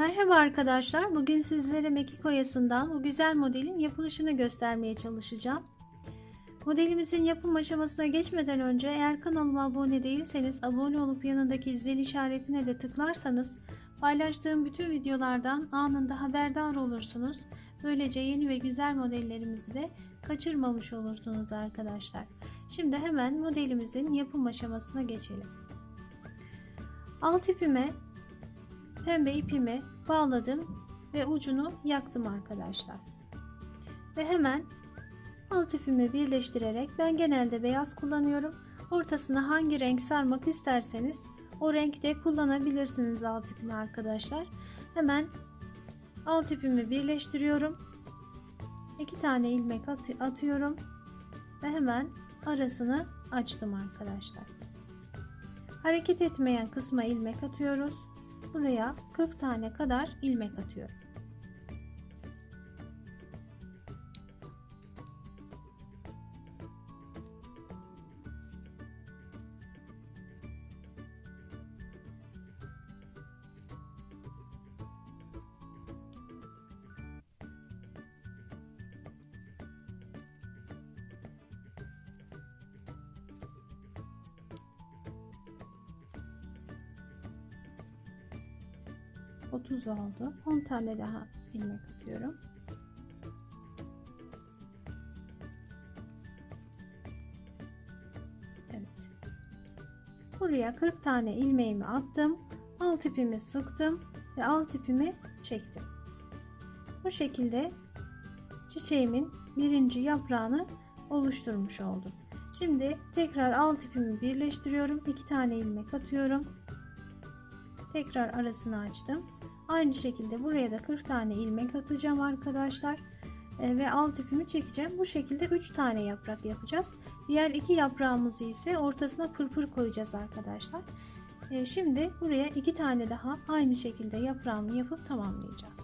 Merhaba arkadaşlar. Bugün sizlere Mekik oyasından bu güzel modelin yapılışını göstermeye çalışacağım. Modelimizin yapım aşamasına geçmeden önce eğer kanalıma abone değilseniz abone olup yanındaki zil işaretine de tıklarsanız paylaştığım bütün videolardan anında haberdar olursunuz. Böylece yeni ve güzel modellerimizi de kaçırmamış olursunuz arkadaşlar. Şimdi hemen modelimizin yapım aşamasına geçelim. Alt ipime pembe ipimi bağladım ve ucunu yaktım arkadaşlar. Ve hemen alt ipimi birleştirerek ben genelde beyaz kullanıyorum. Ortasına hangi renk sarmak isterseniz o renkte kullanabilirsiniz alt ipini arkadaşlar. Hemen alt ipimi birleştiriyorum. iki tane ilmek atıyorum ve hemen arasını açtım arkadaşlar. Hareket etmeyen kısma ilmek atıyoruz buraya 40 tane kadar ilmek atıyorum. Otuz oldu. 10 tane daha ilmek atıyorum. Evet. Buraya 40 tane ilmeğimi attım. Alt ipimi sıktım ve alt ipimi çektim. Bu şekilde çiçeğimin birinci yaprağını oluşturmuş oldum. Şimdi tekrar alt ipimi birleştiriyorum. 2 tane ilmek atıyorum. Tekrar arasını açtım. Aynı şekilde buraya da 40 tane ilmek atacağım arkadaşlar. E, ve alt ipimi çekeceğim. Bu şekilde 3 tane yaprak yapacağız. Diğer iki yaprağımızı ise ortasına pırpır koyacağız arkadaşlar. E, şimdi buraya 2 tane daha aynı şekilde yaprağımı yapıp tamamlayacağım.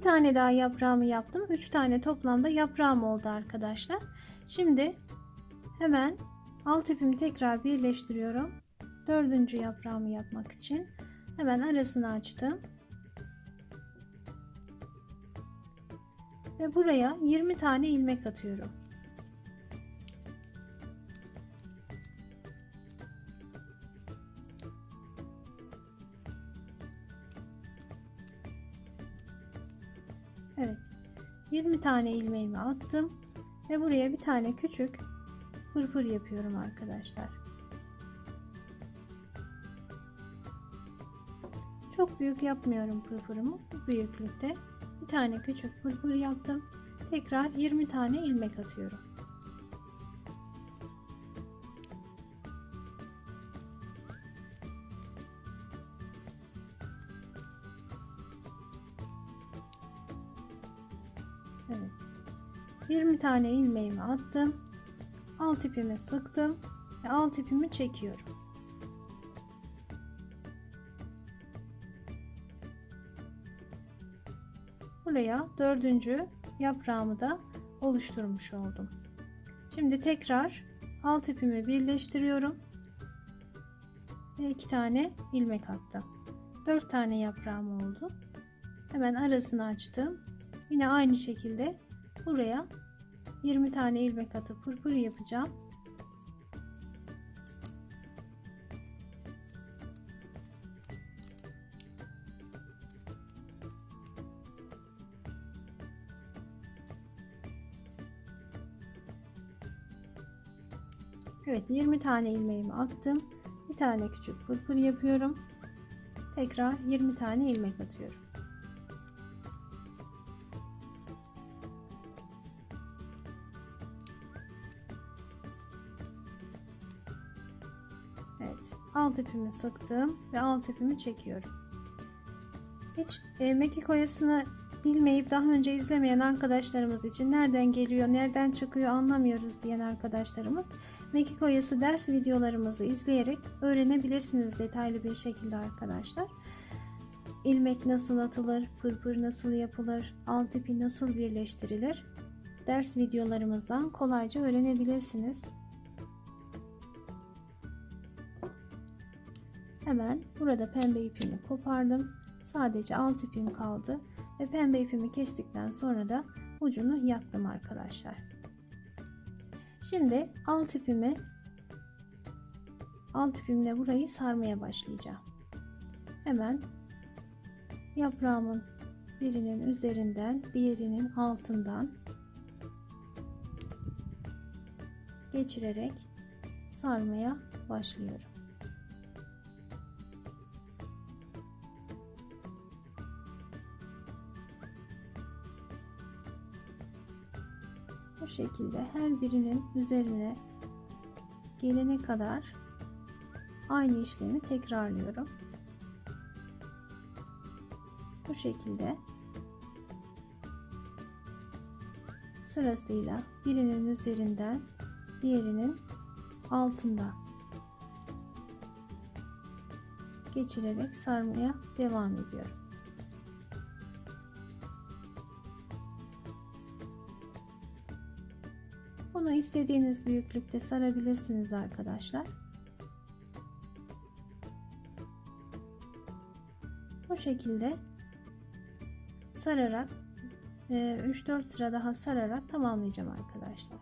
İki tane daha yaprağımı yaptım. Üç tane toplamda yaprağım oldu arkadaşlar. Şimdi hemen alt ipimi tekrar birleştiriyorum. Dördüncü yaprağımı yapmak için hemen arasını açtım. Ve buraya 20 tane ilmek atıyorum. Evet. 20 tane ilmeğimi attım ve buraya bir tane küçük pırpır yapıyorum arkadaşlar. Çok büyük yapmıyorum pırpırımı. Bu büyüklükte bir tane küçük pırpır yaptım. Tekrar 20 tane ilmek atıyorum. Evet. 20 tane ilmeğimi attım. Alt ipimi sıktım ve alt ipimi çekiyorum. Buraya dördüncü yaprağımı da oluşturmuş oldum. Şimdi tekrar alt ipimi birleştiriyorum. Ve iki tane ilmek attım. Dört tane yaprağım oldu. Hemen arasını açtım. Yine aynı şekilde buraya 20 tane ilmek atıp pırpır yapacağım. Evet 20 tane ilmeğimi attım. Bir tane küçük pırpır yapıyorum. Tekrar 20 tane ilmek atıyorum. Alt ipimi sıktım ve alt ipimi çekiyorum. Hiç e, mekik oyasını bilmeyip daha önce izlemeyen arkadaşlarımız için nereden geliyor, nereden çıkıyor anlamıyoruz diyen arkadaşlarımız mekik oyası ders videolarımızı izleyerek öğrenebilirsiniz detaylı bir şekilde arkadaşlar. İlmek nasıl atılır, pırpır nasıl yapılır, alt ipi nasıl birleştirilir ders videolarımızdan kolayca öğrenebilirsiniz. Hemen burada pembe ipimi kopardım. Sadece alt ipim kaldı ve pembe ipimi kestikten sonra da ucunu yaktım arkadaşlar. Şimdi alt ipimi alt ipimle burayı sarmaya başlayacağım. Hemen yaprağımın birinin üzerinden diğerinin altından geçirerek sarmaya başlıyorum. Bu şekilde her birinin üzerine gelene kadar aynı işlemi tekrarlıyorum. Bu şekilde sırasıyla birinin üzerinden diğerinin altında geçirerek sarmaya devam ediyorum. Bunu istediğiniz büyüklükte sarabilirsiniz arkadaşlar. Bu şekilde sararak 3-4 e, sıra daha sararak tamamlayacağım arkadaşlar.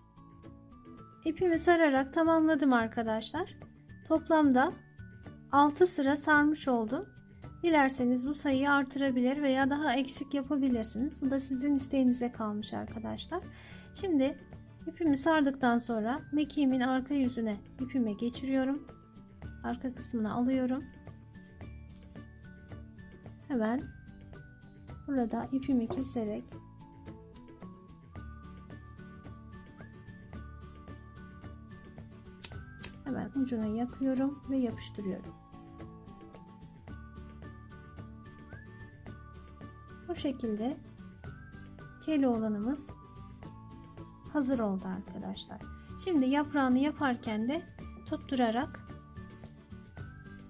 İpimi sararak tamamladım arkadaşlar. Toplamda 6 sıra sarmış oldum. Dilerseniz bu sayıyı artırabilir veya daha eksik yapabilirsiniz. Bu da sizin isteğinize kalmış arkadaşlar. Şimdi ipimi sardıktan sonra mekiğimin arka yüzüne ipime geçiriyorum. Arka kısmını alıyorum. Hemen burada ipimi keserek hemen ucuna yakıyorum ve yapıştırıyorum. Bu şekilde Keloğlanımız hazır oldu arkadaşlar. Şimdi yaprağını yaparken de tutturarak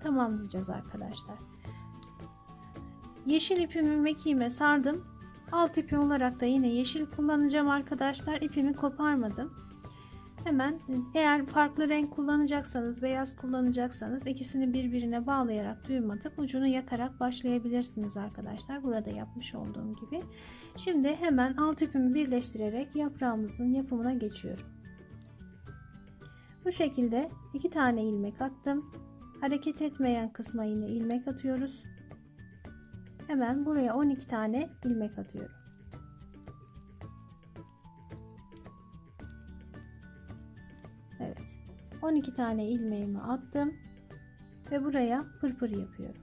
tamamlayacağız arkadaşlar. Yeşil ipimi mekiğime sardım. Alt ipi olarak da yine yeşil kullanacağım arkadaşlar. İpimi koparmadım. Hemen eğer farklı renk kullanacaksanız, beyaz kullanacaksanız ikisini birbirine bağlayarak düğüm ucunu yakarak başlayabilirsiniz arkadaşlar. Burada yapmış olduğum gibi. Şimdi hemen alt ipimi birleştirerek yaprağımızın yapımına geçiyorum. Bu şekilde iki tane ilmek attım. Hareket etmeyen kısma yine ilmek atıyoruz. Hemen buraya 12 tane ilmek atıyorum. 12 tane ilmeğimi attım ve buraya pırpır yapıyorum.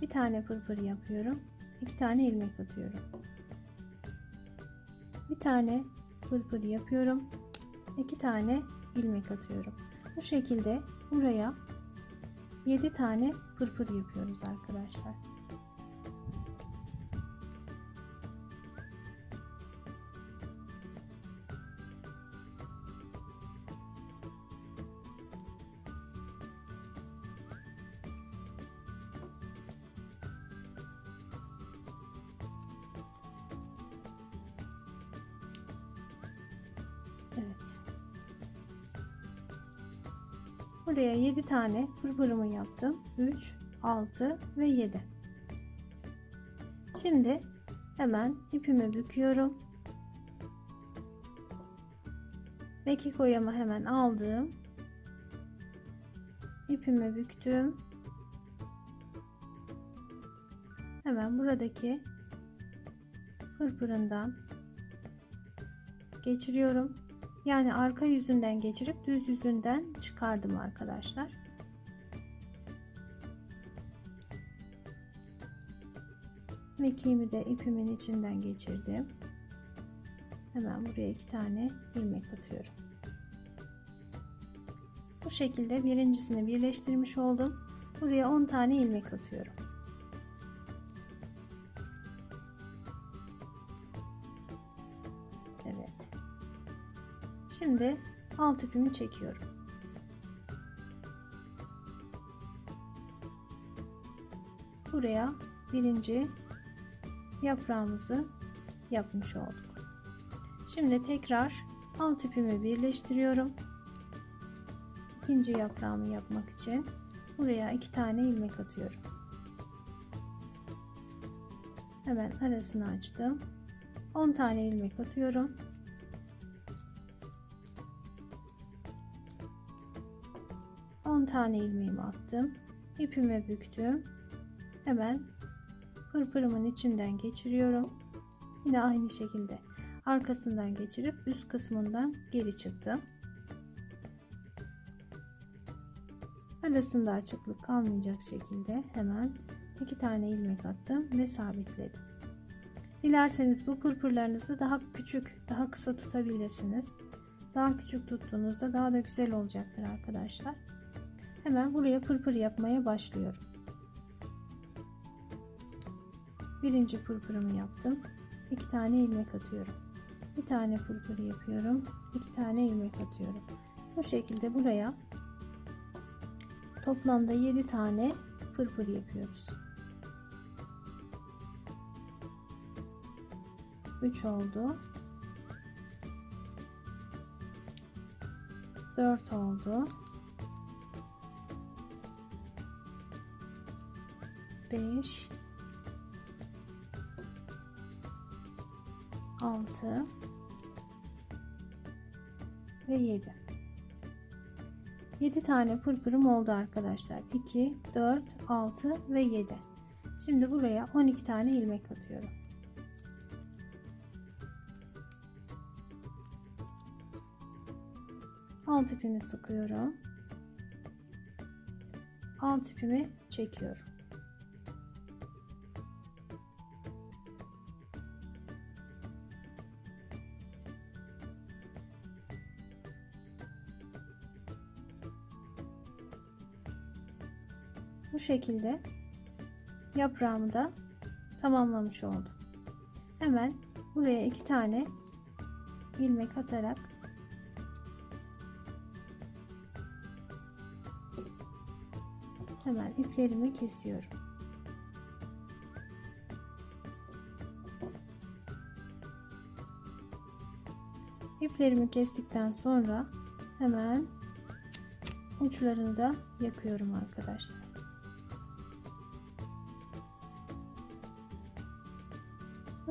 Bir tane pırpır yapıyorum. iki tane ilmek atıyorum. Bir tane pırpır yapıyorum. iki tane ilmek atıyorum. Bu şekilde buraya 7 tane pırpır yapıyoruz arkadaşlar. Buraya 7 tane pırpırımı yaptım. 3, 6 ve 7. Şimdi hemen ipimi büküyorum. Mekik oyamı hemen aldım. İpimi büktüm. Hemen buradaki pırpırından geçiriyorum. Yani arka yüzünden geçirip düz yüzünden çıkardım arkadaşlar. Mekiğimi de ipimin içinden geçirdim. Hemen buraya iki tane ilmek atıyorum. Bu şekilde birincisini birleştirmiş oldum. Buraya 10 tane ilmek atıyorum. Şimdi alt ipimi çekiyorum. Buraya birinci yaprağımızı yapmış olduk. Şimdi tekrar alt ipimi birleştiriyorum. İkinci yaprağımı yapmak için buraya iki tane ilmek atıyorum. Hemen arasını açtım. 10 tane ilmek atıyorum. On tane ilmeğimi attım. İpimi büktüm. Hemen pırpırımın içinden geçiriyorum. Yine aynı şekilde arkasından geçirip üst kısmından geri çıktım. Arasında açıklık kalmayacak şekilde hemen iki tane ilmek attım ve sabitledim. Dilerseniz bu pırpırlarınızı daha küçük, daha kısa tutabilirsiniz. Daha küçük tuttuğunuzda daha da güzel olacaktır arkadaşlar. Hemen buraya pırpır yapmaya başlıyorum. Birinci pırpırımı yaptım. İki tane ilmek atıyorum. Bir tane pırpır yapıyorum. iki tane ilmek atıyorum. Bu şekilde buraya toplamda 7 tane pırpır yapıyoruz. 3 oldu. 4 oldu. 5 6 ve 7 7 tane pırpırım oldu arkadaşlar. 2 4 6 ve 7 şimdi buraya 12 tane ilmek atıyorum. Alt ipimi sıkıyorum. Alt ipimi çekiyorum şekilde yaprağımı da tamamlamış oldum. Hemen buraya iki tane ilmek atarak hemen iplerimi kesiyorum. İplerimi kestikten sonra hemen uçlarını da yakıyorum arkadaşlar.